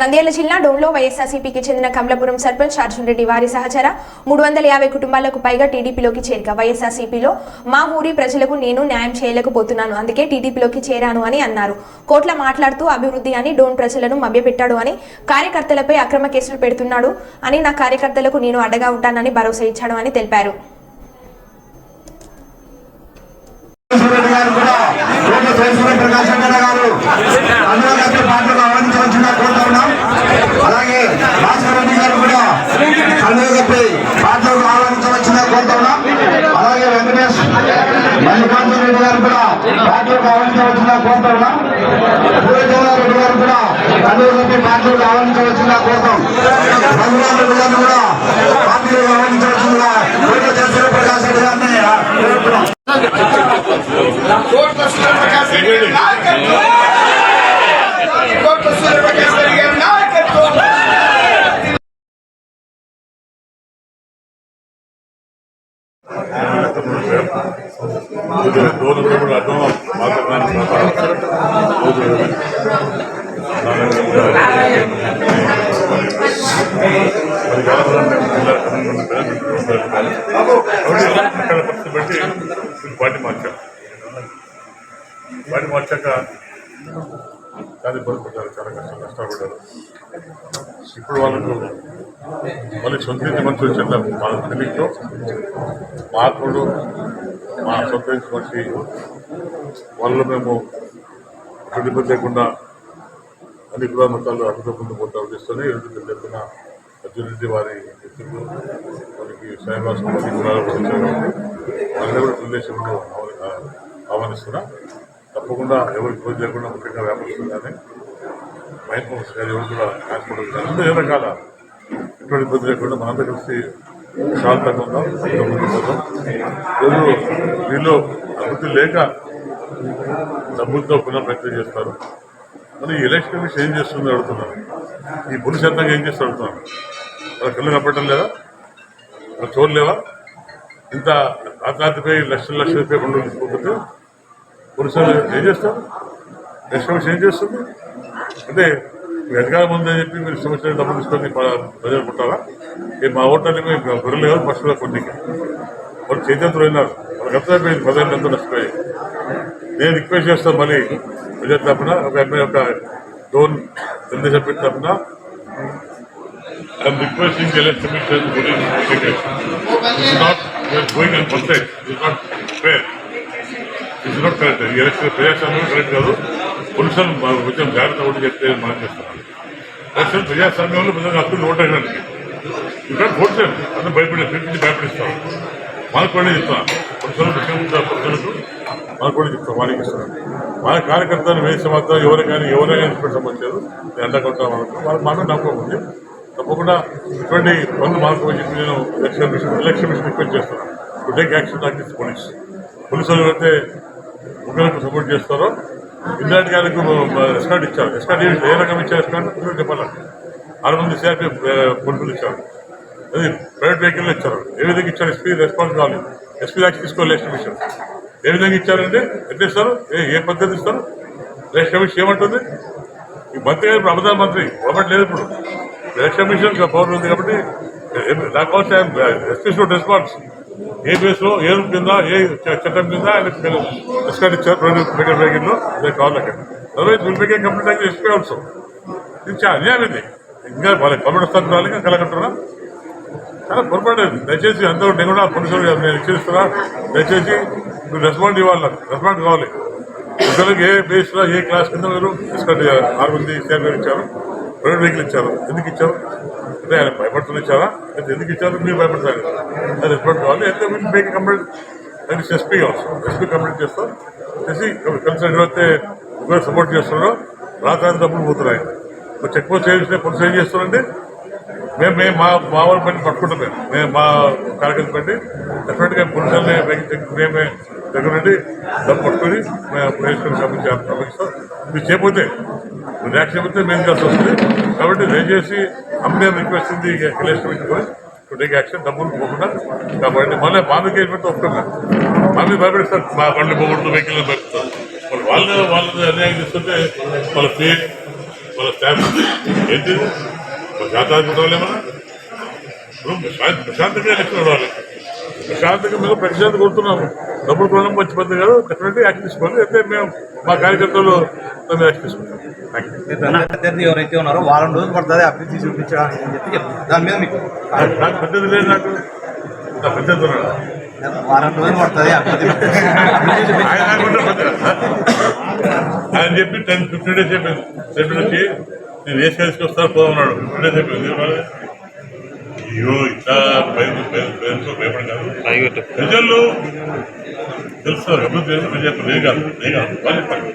నంద్యాల జిల్లా డోన్లో వైఎస్ఆర్సీపీకి చెందిన కమలాపురం సర్పంచ్ అర్జున్ రెడ్డి వారి సహచర మూడు వందల యాభై కుటుంబాలకు పైగా టీడీపీలోకి చేరిక. వైఎస్ఆర్సీపీలో మా ఊరి ప్రజలకు నేను న్యాయం చేయలేకపోతున్నాను. అందుకే టీడీపీలోకి చేరాను అని అన్నారు. కోట్ల మాట్లాడుతూ అభివృద్ధి అని డోన్ ప్రజలను మభ్యపెట్టాడు అని కార్యకర్తలపై అక్రమ కేసులు పెడుతున్నాడు అని నా కార్యకర్తలకు నేను అడ్డగా ఉంటానని భరోసా ఇచ్చాడు అని తెలిపారు. రెడ్డి గారు అందరూ కలిసి పాటలు ఆహ్వానించవలసిందిగా కోరుతా ఉన్నాం అలాగే భాస్కర్ రెడ్డి గారు కూడా కన్నులు కప్పి పాటలు ఆహ్వానించవలసిందిగా కోరుతా ఉన్నాం అలాగే వెంకటేష్ మల్లికార్జున రెడ్డి గారు కూడా పాటలు ఆహ్వానించవలసిందిగా కోరుతా ఉన్నాం పూర్వచంద్ర రెడ్డి గారు కూడా కన్నులు కప్పి పాటలు ఆహ్వానించవలసిందిగా కోరుతాం. రఘురామ్ రెడ్డి గారిని కూడా పాటలు ఆహ్వానించవలసిందిగా కోట్ల చంద్ర ప్రకాష్ రెడ్డి గారిని కోట్ల రెడ్డి కోట్ల రెడ్డి గారి నాయకత్వం కూడా అర్థం మాట్లాడడానికి అక్కడ పార్టీ మార్చాం పార్టీ మార్చాక చాలా ఇబ్బంది పడ్డారు చాలా కష్టం కష్టపడ్డారు ఇప్పుడు వాళ్ళకు మళ్ళీ సొంత ఇంటి మంచి వచ్చిన మా తెలియతో మార్పులు మా సొంత వాళ్ళు మేము ఇబ్బంది లేకుండా అన్ని కుల మతాలు అభివృద్ధి ముందు పోతా ఉద్దేశంతోనే ఎదురు చెప్తున్న వారి వ్యక్తులు వారికి శ్రీనివాసం అన్ని కులాలు కూడా వాళ్ళని కూడా తెలుగుదేశంలో ఆహ్వానిస్తున్నా. తప్పకుండా ఎవరికి ఇబ్బంది లేకుండా ముఖ్యంగా వ్యాపారస్తులు కానీ మైండ్ ఫోన్స్ కానీ ఎవరు కూడా హాస్పిటల్ కానీ అందరూ ఏ రకాల ఎటువంటి ఇబ్బంది లేకుండా మనందరూ కలిసి శాంతంగా ఉందాం ఇంకా ముందుకు పోదాం ఈరోజు వీళ్ళు అభివృద్ధి లేక డబ్బులతో పునః ప్రక్రియ చేస్తారు. మరి ఈ ఎలక్షన్ కమిషన్ ఏం చేస్తుంది అడుగుతున్నాను. ఈ పురుష శాతంగా ఏం చేస్తారు అడుగుతున్నాను. వాళ్ళ కళ్ళు కనపడటం లేదా? వాళ్ళ చూడలేవా ఇంత అర్ధరాత్రిపై లక్షల లక్షల రూపాయలు రెండు తీసుకోకపోతే పురుషులు ఏం చేస్తారు? ఎలక్షన్ కమిషన్ ఏం చేస్తుంది? అంటే వెనకాల అధికారం చెప్పి మీరు సంవత్సరం డబ్బులు తీసుకొని ప్రజలు పుట్టాలా ఈ మా ఓటర్ని మేము గొర్రెలు కాదు పశువుల కొన్నికి వాళ్ళు చైతన్యం అయినారు వాళ్ళకి పోయింది ప్రజలు ఎంతో నష్టపోయి నేను రిక్వెస్ట్ చేస్తాను మళ్ళీ ప్రజల తరఫున ఒక ఎమ్మెల్యే ఒక డోన్ తెలుగుదేశం పెట్టి తరఫున. I'm requesting election commission not going and perfect it's not fair is not correct election ప్రజాస్వామ్యం కరెక్ట్ కాదు. పురుషులు కొంచెం జాగ్రత్త ఉండి చెప్తే మనం చేస్తున్నాం. ఎలక్షన్ ప్రజాస్వామ్యంలో ప్రజలకు హక్కులు ఓటేయడానికి ఇక్కడ ఓట్ అందరూ భయపడే పిలిపించి భయపడిస్తాం మనకు కూడా చెప్తాం. పురుషులు ముఖ్యంగా పురుషులకు మనకు కూడా చెప్తాం. వాళ్ళకి ఇస్తున్నాం మన కార్యకర్తలు వేసే మాత్రం ఎవరు కానీ ఎవరైనా ఇప్పుడు సంబంధించారు నేను అండగొట్టాం వాళ్ళకు వాళ్ళకి మాత్రం నమ్మకం ఉంది. తప్పకుండా ఇటువంటి పనులు మాకు చెప్పి నేను election mission election mission request చేస్తున్నాను to take action against police పోలీసులు అయితే ముగ్గురికి సపోర్ట్ చేస్తారో ఇందిరాటి గారికి ఎస్కాట్ ఇచ్చారు. ఎస్కాట్ ఏ రకం ఇచ్చారు ఎస్కాట్ చెప్పాలంటే ఆరు మంది సిఆర్పీ ఇచ్చారు. అది ప్రైవేట్ వెహికల్ ఇచ్చారు. ఏ విధంగా ఇచ్చారు? ఎస్పీ రెస్పాన్స్ కావాలి ఎస్పీ దాకా తీసుకోవాలి ఎలక్షన్ మిషన్ ఏ విధంగా ఇచ్చారంటే ఎట్లా ఇస్తారు? ఏ ఏ పద్ధతి ఇస్తారు? ఎలక్షన్ కమిషన్ ఏమంటుంది? ఈ మంత్రి గారు ప్రధాన మంత్రి గవర్నమెంట్ లేదు ఇప్పుడు. ఎలక్షన్ కమిషన్ పవర్ ఉంది కాబట్టి దాని కోసం ఎస్పీ రెస్పాన్స్ ఏ బేస్లో ఏ కింద ఏ చట్టం కింద ఆయన ఎస్కాట్ ఇచ్చారు ప్రైవేట్ వెహికల్ వెహికల్లో అదర్వైజ్ విల్ కంప్లీట్ అయితే ఎస్పీ ఆల్సో. ఇది చాలా అన్యాయం ఇది. ఇంకా వాళ్ళకి గవర్నమెంట్ స్థానం రావాలి ఇంకా కలగట్టున్నా చాలా పొరపాటు దయచేసి అందరూ నేను కూడా పోలీసులు నేను హెచ్చరిస్తున్నా. దయచేసి మీరు రెస్పాండ్ ఇవ్వాలి? రెస్పాండ్ కావాలి. పిల్లలకి ఏ బేస్లో ఏ క్లాస్ కింద మీరు తీసుకొని ఆరు మంది ఇచ్చారు ప్రైవేట్ వెహికల్ ఇచ్చారు. ఎందుకు ఇచ్చారు? అంటే ఆయన భయపడుతున్న ఇచ్చారా? అయితే ఎందుకు ఇచ్చారు? మీరు భయపడతారు. అది రిపోర్ట్ కావాలి. అయితే మీరు మేక్ కంప్లైంట్ అది ఎస్పీ కావచ్చు. ఎస్పీ కంప్లైంట్ చేస్తాం చేసి కన్సర్న్ ఎవరైతే ఒకరు సపోర్ట్ చేస్తున్నారో రాత్రి డబ్బులు పోతున్నాయి. చెక్ పోస్ట్ చేస్తే పోలీసు ఏం చేస్తారంటే మేము మేము మా మా వాళ్ళ పని పట్టుకుంటాం మేము. మేము మా కార్యకర్త పట్టి డెఫినెట్గా పురుషుల్ని మేమే దగ్గర నుండి డబ్బు పట్టుకొని మేము ప్రేసుకొని సంబంధించి అప్పగిస్తాం మీరు చేయకపోతే మీరు రియాక్షన్ అయిపోతే మేము కలిసి వస్తుంది. కాబట్టి దయచేసి అమ్మే రిక్వెస్ట్ ఉంది ఎలక్షన్ టు టేక్ యాక్షన్ డబ్బులు పోకుండా. కాబట్టి మళ్ళీ మా మీద కేసు ఒప్పుకున్నాం మా మీద భయపడిస్తారు. మా బండ్లు పోకూడదు వెహికల్ భయపడతారు వాళ్ళు వాళ్ళు వాళ్ళు అన్యాయం చేస్తుంటే వాళ్ళ ఫీ వాళ్ళ స్టాఫ్ ఏంటి శాతాధిపతి వాళ్ళేమన్నా ఇప్పుడు ప్రశాంతంగా ఎలక్షన్ రావాలి. ప్రశాంతంగా మేము ప్రశాంత్ కొడుతున్నాము డబ్బులు కొనడం మంచి పద్ధతి కాదు. డెఫినెట్గా యాక్ట్ తీసుకోవాలి అయితే మేము మా కార్యకర్తలు మేము యాక్ట్ తీసుకుంటాం. ఎవరైతే ఉన్నారో వారం రోజులు పడుతుంది. అభివృద్ధి చూపించడానికి అని చెప్పి దాని మీద మీకు నాకు పెద్దది లేదు నాకు. నా పెద్దది ఉన్నాడు వారం రోజులు పడుతుంది. ఆయన పెద్ద- చెప్పి టెన్ ఫిఫ్టీన్ డేస్ చెప్పింది. చెప్పిన వచ్చి నేను వేసి తీసుకొస్తాను పోతున్నాడు ఫిఫ్టీన్ డేస్ చెప్పింది? అయ్యో ఇట్లా భయం భయం భయంతో భయపడి కాదు. ప్రజలు తెలుస్తారు అభివృద్ధి చేస్తే ప్రజలు నేను కాదు నేను కాదు